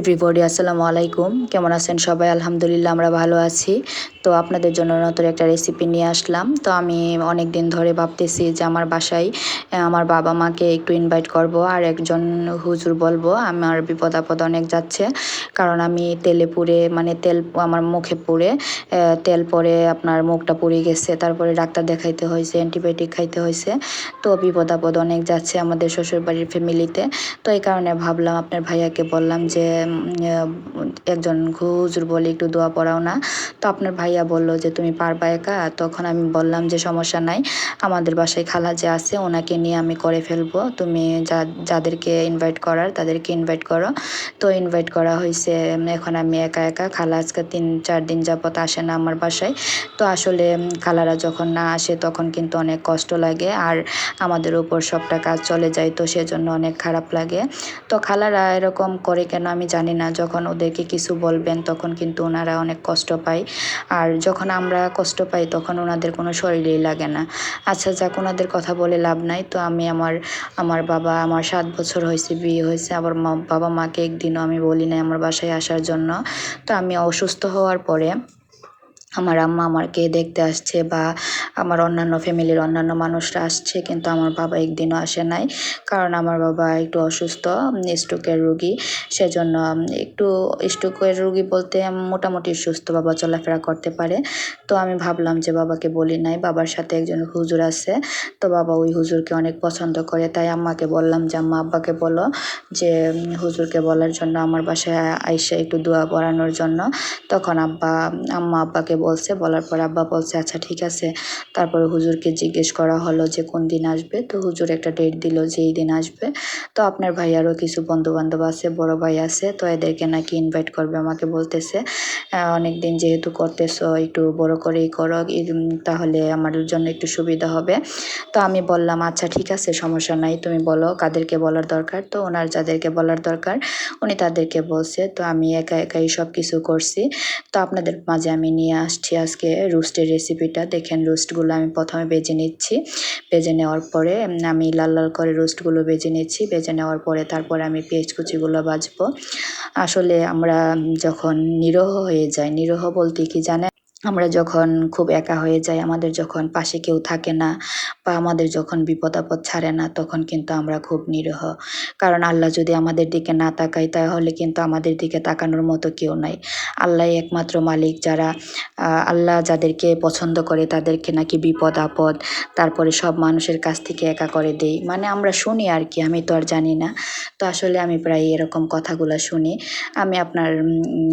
Everybody আসসালামু আলাইকুম। কেমন আছেন সবাই? আলহামদুলিল্লাহ, আমরা ভালো আছি। তো আপনাদের জন্য নতুন একটা রেসিপি নিয়ে আসলাম। তো আমি অনেক দিন ধরে ভাবতেছি যে আমার বাসায় আমার বাবা মাকে একটু ইনভাইট করব আর একজন হুজুর বলব। আমার বিপদ আপদ অনেক যাচ্ছে। কারণ আমি তেলে পুড়ে মানে তেল, আমার মুখে পুড়ে তেল পরে আপনার মুখটা পুড়ে গেছে। তারপরে ডাক্তার দেখাইতে হয়েছে অ্যান্টিবায়োটিক খাইতে হয়েছে। তো বিপদ আপদ অনেক যাচ্ছে আমাদের শ্বশুরবাড়ির ফ্যামিলিতে তো এই কারণে ভাবলাম, আপনার ভাইয়াকে বললাম যে একজন হুজুর বলে একটু দোয়া পড়াও না। তো আপনার ভাইয়া বলল যে, তুমি পারবা একা? তখন আমি বললাম যে, সমস্যা নাই। আমাদের বাসায় খালা যে আছে, ওনাকে নিয়ে আমি করে ফেলব। তুমি যা, যাদেরকে ইনভাইট করার, তাদেরকে ইনভাইট করো। তো ইনভাইট করা হয়েছে এখন আমি একা একা। খালা আজকে তিন, চার দিন যাবত আসে না আমার বাসায়। তো আসলে খালারা যখন না আসে, তখন কিন্তু অনেক কষ্ট লাগে। আর আমাদের উপর সবটা কাজ চলে যায়, তো সেজন্য অনেক খারাপ লাগে। তো খালারা এরকম করে কেন আমি জানি না, যখন ওদেরকে কিছু বলবেন তখন কিন্তু ওনারা অনেক কষ্ট পায়। আর যখন আমরা কষ্ট পাই তখন ওনাদের কোনো শরীরেই লাগে না। আচ্ছা যাক, ওনাদের কথা বলে লাভ নাই। তো আমি আমার আমার বাবা, আমার সাত বছর হয়েছে, বিয়ে হয়েছে। আবার বাবা মাকে একদিনও আমি বলি নাই আমার বাসায় আসার জন্য। তো আমি অসুস্থ হওয়ার পরে আমার আম্মা আমাকে দেখতে আসছে বা আমার অন্যান্য ফ্যামিলির অন্যান্য মানুষরা আসছে, কিন্তু আমার বাবা একদিনও আসে নাই। কারণ আমার বাবা একটু অসুস্থ, স্ট্রোকের রুগী। সেজন্য একটু স্ট্রোকের রুগী বলতে মোটামুটি সুস্থ বাবা চলাফেরা করতে পারে। তো আমি ভাবলাম যে বাবাকে বলি নাই, বাবার সাথে একজন হুজুর আছে। তো বাবা ওই হুজুরকে অনেক পছন্দ করে, তাই আম্মাকে বললাম যে, আম্মা, আব্বাকে বলো যে হুজুরকে বলার জন্য আমার বাসায় আইসা একটু দোয়া পড়ানোর জন্য। তখন আব্বা, আম্মা আব্বাকে বলছে, বলার পর আব্বা বলছে আচ্ছা ঠিক আছে। তারপরে হুজুরকে জিজ্ঞেস করা হলো যে, কোন দিন আসবে? তো হুজুর একটা ডেট দিল যে, এই দিন আসবে। তো আপনার ভাই আরও কিছু বন্ধু বান্ধব আছে, বড় ভাই আছে, তো এদেরকে নাকি ইনভাইট করবে আমাকে বলতেছে অনেক দিন যেহেতু করতেছো, একটু বড় করেই করো তাহলে আমার জন্য একটু সুবিধা হবে। তো আমি বললাম আচ্ছা ঠিক আছে, সমস্যা নাই, তুমি বলো, কাদেরকে বলার দরকার? তো ওনার যাদেরকে বলার দরকার, উনি তাদেরকে বলছে, তো আমি একা একাই সব কিছু করছি, তো আপনাদের মাঝে আমি নিয়ে আসছি আজকে রোস্টের রেসিপিটা দেখেন রোস্টগুলো আমি প্রথমে বেজে নিচ্ছি। বেজে নেওয়ার পরে আমি লাল লাল করে রোস্টগুলো বেজে নিচ্ছি। বেজে নেওয়ার পরে তারপরে আমি পেঁয়াজ কুচিগুলো বাজবো আসলে আমরা যখন নিরহ হয়ে যাই, নিরহ বলতে কি জানেন? আমরা যখন খুব একা হয়ে যাই, আমাদের যখন পাশে কেউ থাকে না বা আমাদের যখন বিপদ আপদ ছাড়ে না, তখন কিন্তু আমরা খুব নিরহ। কারণ আল্লাহ যদি আমাদের দিকে না তাকায়, তাহলে কিন্তু আমাদের দিকে তাকানোর মতো কেউ নাই। আল্লাহ একমাত্র মালিক যারা আল্লাহ যাদেরকে পছন্দ করে তাদেরকে নাকি বিপদ আপদ তারপরে সব মানুষের কাছ থেকে একা করে দেই। মানে আমরা শুনি আর কি, আমি তো আর জানি না। তো আসলে আমি প্রায় এরকম কথাগুলো শুনি। আমি আপনার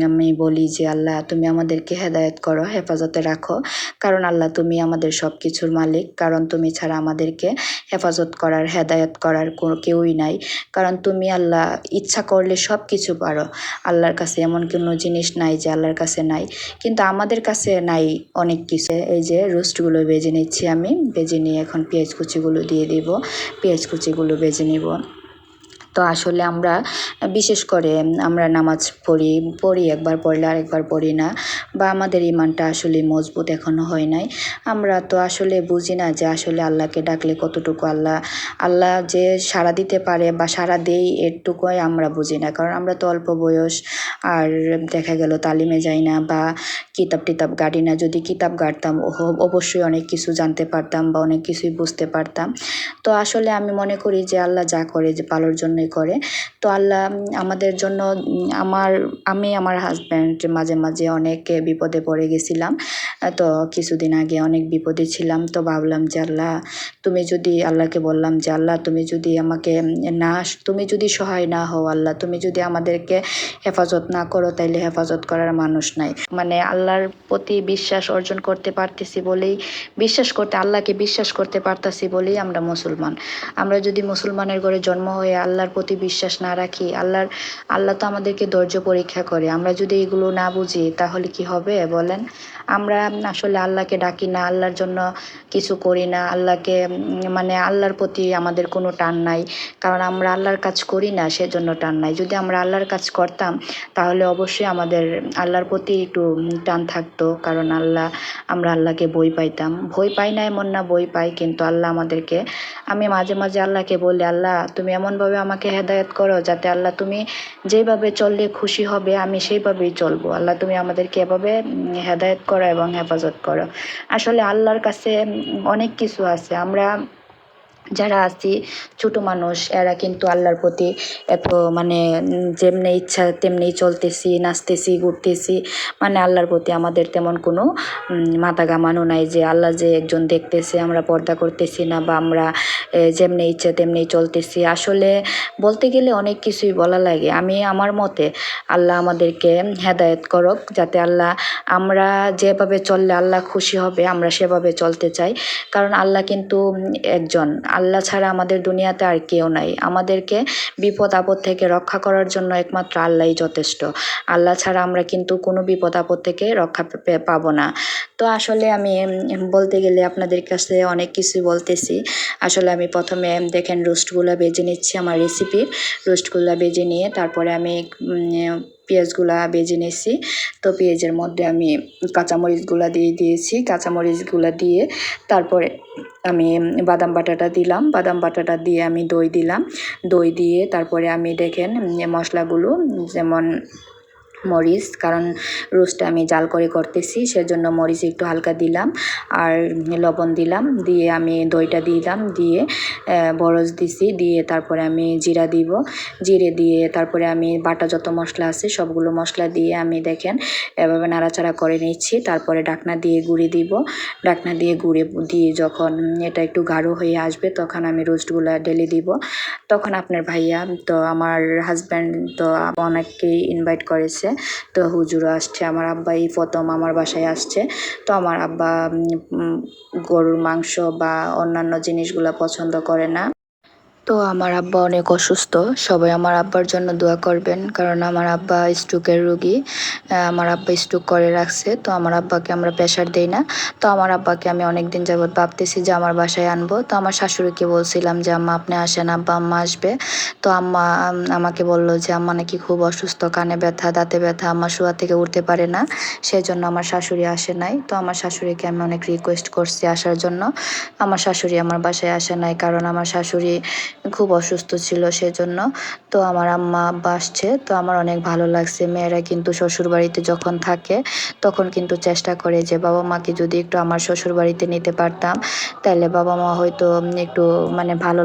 আমি বলি যে, আল্লাহ, তুমি আমাদেরকে হেদায়ত করো হেফাজতে রাখো। কারণ আল্লাহ তুমি আমাদের সব কিছুর মালিক। কারণ তুমি ছাড়া আমাদেরকে হেফাজত করার, হেদায়ত করার কোনো কেউই নাই। কারণ তুমি আল্লাহ ইচ্ছা করলে সব কিছু পারো। আল্লাহর কাছে এমন কোনো জিনিস নাই যে আল্লাহর কাছে নাই। কিন্তু আমাদের কাছে নাই অনেক কিছু। এই যে রোস্টগুলো বেজে নিচ্ছি আমি। বেজে নিয়ে এখন পেঁয়াজ কুচিগুলো দিয়ে দিব। পেঁয়াজ কুচিগুলো বেজে নিব। তো আসলে আমরা, বিশেষ করে আমরা নামাজ পড়ি পড়ি, একবার পড়লে আরেকবার পড়ি না, বা আমাদের ইমানটা আসলে মজবুত এখনও হয় নাই। আমরা তো আসলে বুঝি না যে আসলে আল্লাহকে ডাকলে কতটুকু আল্লাহ আল্লাহ যে সাড়া দিতে পারে বা সাড়া দেই এটুকুই আমরা বুঝি না। কারণ আমরা তো অল্প বয়স, আর দেখা গেল তালিমে যাই না বা কিতাব টিতাব গাড়ি না, যদি কিতাব গাড়তাম অবশ্যই অনেক কিছু জানতে পারতাম বা অনেক কিছুই বুঝতে পারতাম। তো আসলে আমি মনে করি যে আল্লাহ যা করে যে পালোর ভালোর জন্যই করে। তো আল্লাহ আমাদের জন্য, আমার, আমি আমার হাজব্যান্ড মাঝে মাঝে অনেক বিপদে পড়ে গেছিলাম। তো কিছুদিন আগে অনেক বিপদে ছিলাম। তো ভাবলাম যে আল্লাহ, তুমি যদি, আল্লাহকে বললাম যে আল্লাহ, তুমি যদি আমাকে না, তুমি যদি সহায় না হও আল্লাহ, তুমি যদি আমাদেরকে হেফাজত না করো, তাইলে হেফাজত করার মানুষ নাই। মানে আল্লাহর প্রতি বিশ্বাস অর্জন করতে পারতেছি বলেই, বিশ্বাস করতে, আল্লাহকে বিশ্বাস করতে পারতাছি বলেই আমরা মুসলমান। আমরা যদি মুসলমানের ঘরে জন্ম হয়ে আল্লাহর প্রতি বিশ্বাস না রাখি, আল্লাহর, আল্লাহ তো আমাদেরকে ধৈর্য পরীক্ষা করে। আমরা যদি এগুলো না বুঝি, তাহলে কি হবে বলেন? আমরা আসলে আল্লাহকে ডাকি না, আল্লাহর জন্য কিছু করি না, আল্লাহকে মানে আল্লাহর প্রতি আমাদের কোনো টান নাই। কারণ আমরা আল্লাহর কাজ করি না, সেজন্য টান নাই। যদি আমরা আল্লাহর কাজ করতাম, তাহলে অবশ্যই আমাদের আল্লাহর প্রতি একটু টান থাকতো। কারণ আল্লাহ, আমরা আল্লাহকে বই পাইতাম। বই পাই না এমন না বই পাই, কিন্তু আল্লাহ আমাদেরকে, আমি মাঝে মাঝে আল্লাহকে বলি, আল্লাহ, তুমি এমনভাবে আমাকে হেদায়েত করো যাতে আল্লাহ তুমি যেভাবে চললে খুশি হবে, আমি সেইভাবেই চলবো। আল্লাহ, তুমি আমাদেরকে এভাবে হেদায়েত করো এবং হেফাজত করো। আসলে আল্লাহর কাছে অনেক কিছু আছে। আমরা যারা আছি, ছোট মানুষ, এরা কিন্তু আল্লাহর প্রতি এত মানে যেমনি ইচ্ছা তেমনি চলতেছি, নাচতেছি, ঘুরতেছি। মানে আল্লাহর প্রতি আমাদের তেমন কোনো মাথা ঘামানো নাই যে আল্লাহ যে একজন দেখতেছে, আমরা পর্দা করতেছি না বা আমরা যেমনি ইচ্ছা তেমনি চলতেছি। আসলে বলতে গেলে অনেক কিছুই বলা লাগে। আমি আমার মতে আল্লাহ আমাদেরকে হেদায়েত করক, যাতে আল্লাহ আমরা যেভাবে চললে আল্লাহ খুশি হবে, আমরা সেভাবে চলতে চাই। কারণ আল্লাহ কিন্তু একজন আল্লাহ ছাড়া আমাদের দুনিয়াতে আর কেউ নাই। আমাদেরকে বিপদ আপদ থেকে রক্ষা করার জন্য একমাত্র আল্লাহই যথেষ্ট। আল্লাহ ছাড়া আমরা কিন্তু কোনো বিপদ আপদ থেকে রক্ষা পাবো না। তো আসলে আমি বলতে গেলে আপনাদের কাছে অনেক কিছুই বলতেছি। আসলে আমি প্রথমে দেখেন রোস্টগুলো বেজে নিচ্ছি আমার রেসিপি রোস্টগুলো বেজে নিয়ে তারপরে আমি পেঁয়াজগুলা বেজে নিয়েছি। তো পেঁয়াজের মধ্যে আমি কাঁচামরিচগুলা দিয়ে দিয়েছি। কাঁচামরিচগুলা দিয়ে তারপরে আমি বাদাম বাটাটা দিলাম। বাদাম বাটাটা দিয়ে আমি দই দিলাম। দই দিয়ে তারপরে আমি দেখেন মশলাগুলো যেমন মরিচ, কারণ রোস্টটা আমি জাল করে করতেছি, সেজন্য মরিচ একটু হালকা দিলাম আর লবণ দিলাম, দিয়ে আমি দইটা দিলাম, দিয়ে বরজ দিছি, দিয়ে তারপরে আমি জিরা দিব, জিরে দিয়ে তারপরে আমি বাটা যত মশলা আছে সবগুলো মশলা দিয়ে আমি দেখেন এভাবে নাড়াচাড়া করে নিচ্ছি, তারপরে ডাকনা দিয়ে গুঁড়ি দিব ডাকনা দিয়ে গুঁড়ে দিয়ে যখন এটা একটু গাঢ় হয়ে আসবে তখন আমি রোস্টগুলো ঢেলে দিব। তখন আপনার ভাইয়া, তো আমার হাজব্যান্ড তো অনেককেই ইনভাইট করেছে তো হুজুরও আসছে, আমার আব্বা এই প্রথম আমার বাসায় আসছে। তো আমার আব্বা গরুর মাংস বা অন্যান্য জিনিসগুলো পছন্দ করে না। তো আমার আব্বা অনেক অসুস্থ। সবাই আমার আব্বার জন্য দোয়া করবেন, কারণ আমার আব্বা স্ট্রোকের রুগী। আমার আব্বা স্ট্রোক করে রাখছে, তো আমার আব্বাকে আমরা প্রেশার দেই না। তো আমার আব্বাকে আমি অনেক দিন যাবৎ ভাবতেছি যে আমার বাসায় আনব। তো আমার শাশুড়িকে বলছিলাম যে, আম্মা, আপনি আসেন, আব্বা, আম্মা আসবে। তো আম্মা আমাকে বলল যে, আম্মা নাকি খুব অসুস্থ, কানে ব্যথা, দাঁতে ব্যথা, আম্মা শোয়া থেকে উঠতে পারে না। সেই জন্য আমার শাশুড়ি আসে নাই। তো আমার শাশুড়িকে আমি অনেক রিকোয়েস্ট করছি আসার জন্য। আমার শাশুড়ি আমার বাসায় আসে নাই, কারণ আমার শাশুড়ি খুব অসুস্থ ছিল সেজন্য। তো আমার আম্মা আব্বা আসছে তো আমার অনেক ভালো লাগছে। মেয়েরা কিন্তু শ্বশুর বাড়িতে যখন থাকে, তখন কিন্তু চেষ্টা করে যে, বাবা মাকে যদি একটু আমার শ্বশুর বাড়িতে নিতে পারতাম তাহলে বাবা মা হয়তো একটু মানে ভালো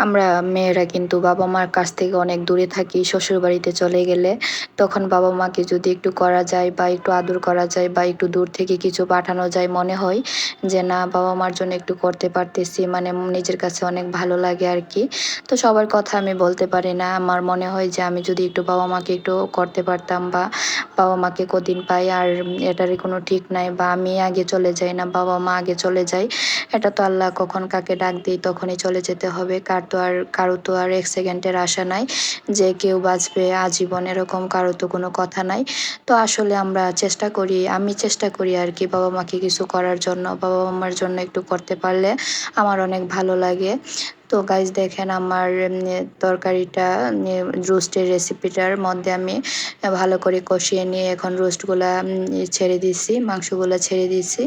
আমরা মেয়েরা কিন্তু বাবা মার কাছ থেকে অনেক দূরে থাকি শ্বশুর বাড়িতে চলে গেলে। তখন বাবা মাকে যদি একটু করা যায় বা একটু আদর করা যায় বা একটু দূর থেকে কিছু পাঠানো যায় মনে হয় যে, না, বাবা মার জন্য একটু করতে পারতেছি মানে নিজের কাছে অনেক ভালো লাগে আর কি তো সবার কথা আমি বলতে পারি না। আমার মনে হয় যে, আমি যদি একটু বাবা মাকে একটু করতে পারতাম বা বাবা মাকে কদিন পাই আর এটারই কোনো ঠিক নাই বা আমি আগে চলে যাই না, বাবা মা আগে চলে যায়, এটা তো আল্লাহ কখন কাকে ডাক দিই তখনই চলে যেতে হবে। কার তো আর কারও তো আর এক সেকেন্ডের আশা নাই যে কেউ বাঁচবে, আজীবন এরকম কারও তো কোনো কথা নাই। তো আসলে আমরা চেষ্টা করি, আমি চেষ্টা করি আর কি বাবা মাকে কিছু করার জন্য বাবা মার জন্য একটু করতে পারলে আমার অনেক ভালো লাগে। তো গাইজ দেখেন আমার তরকারিটা রোস্টের রেসিপিটার মধ্যে আমি ভালো করে কষিয়ে নিয়ে এখন রোস্টগুলা ছেড়ে দিছি মাংসগুলা ছেড়ে দিছি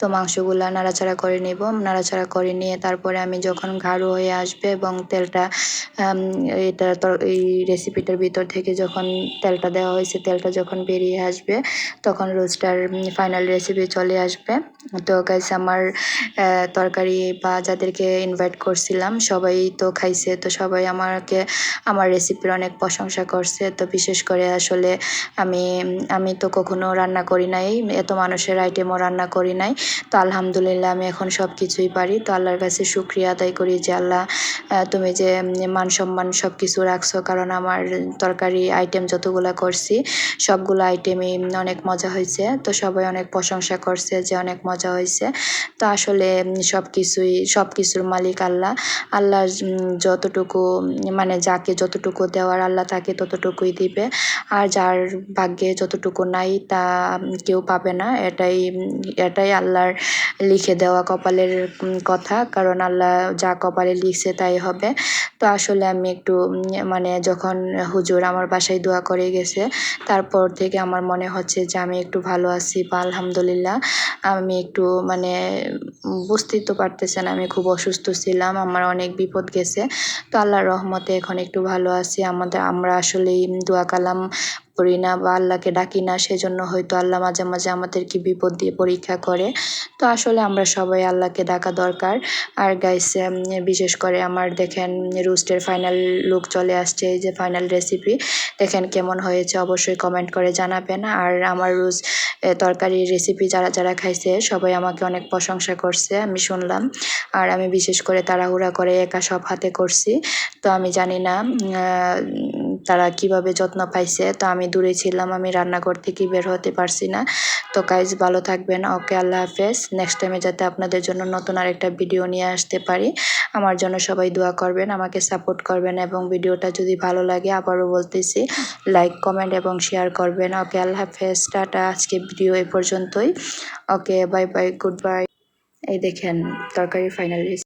তো মাংসগুলা নাড়াচাড়া করে নেব, নাড়াচাড়া করে নিয়ে তারপরে আমি যখন গাঢ় হয়ে আসবে এবং তেলটা এটা এই রেসিপিটার ভিতর থেকে যখন তেলটা দেওয়া হয়েছে, তেলটা যখন বেরিয়ে আসবে, তখন রোস্টার ফাইনাল রেসিপি চলে আসবে। তো গাইস আমার তরকারি বা যাদেরকে ইনভাইট করছিলাম সবাই তো খাইছে, তো সবাই আমাকে, আমার রেসিপির অনেক প্রশংসা করছে। তো বিশেষ করে আসলে আমি আমি তো কখনো রান্না করি নাই, এত মানুষের আইটেমও রান্না করি নাই। তো আলহামদুলিল্লাহ আমি এখন সব কিছুই পারি। তো আল্লাহর কাছে শুক্রিয়া আদায় করি যে আল্লাহ তুমি যে মান সম্মান সব কিছু রাখছো, কারণ আমার তরকারি আইটেম যতগুলা করছি, সবগুলো আইটেমই অনেক মজা হয়েছে তো সবাই অনেক প্রশংসা করছে যে অনেক মজা হয়েছে তো আসলে সব কিছুই সব কিছুর মালিক আল্লাহ। আল্লাহ যতটুকু মানে যাকে যতটুকু দেওয়ার আল্লাহ তাকে ততটুকুই দিবে। আর যার ভাগ্যে যতটুকু নাই তা কেউ পাবে না। এটাই এটাই আল্লাহর লিখে দেওয়া কপালের কথা। কারণ আল্লাহ যা কপালে লিখছে তাই হবে। তো আসলে আমি একটু মানে যখন হুজুর আমার বাসায় দোয়া করে গেছে, তারপর থেকে আমার মনে হচ্ছে যে আমি একটু ভালো আছি বা আলহামদুলিল্লাহ। আমি একটু মানে বুঝতেই তো পারতেছেন, আমি খুব অসুস্থ ছিলাম। আমার অনেক অনেক বিপদ গেছে। তো আল্লাহর রহমতে এখন একটু ভালো আছি। আমাদের, আমরা আসলে দোয়া কালাম করি না বা আল্লাহকে ডাকি না, সেজন্য হয়তো আল্লাহ মাঝে মাঝে আমাদেরকে বিপদ দিয়ে পরীক্ষা করে। তো আসলে আমরা সবাই আল্লাহকে ডাকা দরকার। আর গাইস বিশেষ করে আমার দেখেন রুস্টের ফাইনাল লুক চলে আসছে, এই যে ফাইনাল রেসিপি দেখেন কেমন হয়েছে অবশ্যই কমেন্ট করে জানাবেন। আর আমার রোজ তরকারির রেসিপি যারা যারা খাইছে, সবাই আমাকে অনেক প্রশংসা করছে, আমি শুনলাম। আর আমি বিশেষ করে তাড়াহুড়া করে একা সব হাতে করছি। তো আমি জানি না তারা কীভাবে যত্ন পাইছে, তো আমি দূরে ছিলাম, আমি রান্নাঘর থেকে বের হতে পারছি না। তো গাইজ ভালো থাকবেন, ওকে আল্লাহ হাফেজ। নেক্সট টাইমে যাতে আপনাদের জন্য নতুন আরেকটা ভিডিও নিয়ে আসতে পারি, আমার জন্য সবাই দোয়া করবেন, আমাকে সাপোর্ট করবেন এবং ভিডিওটা যদি ভালো লাগে আবারও বলতেছি লাইক কমেন্ট এবং শেয়ার করবেন। ওকে আল্লাহ হাফেজ, টাটা, আজকে ভিডিও এ পর্যন্তই। Okay bye bye good bye এই দেখেন, তরকারি ফাইনালি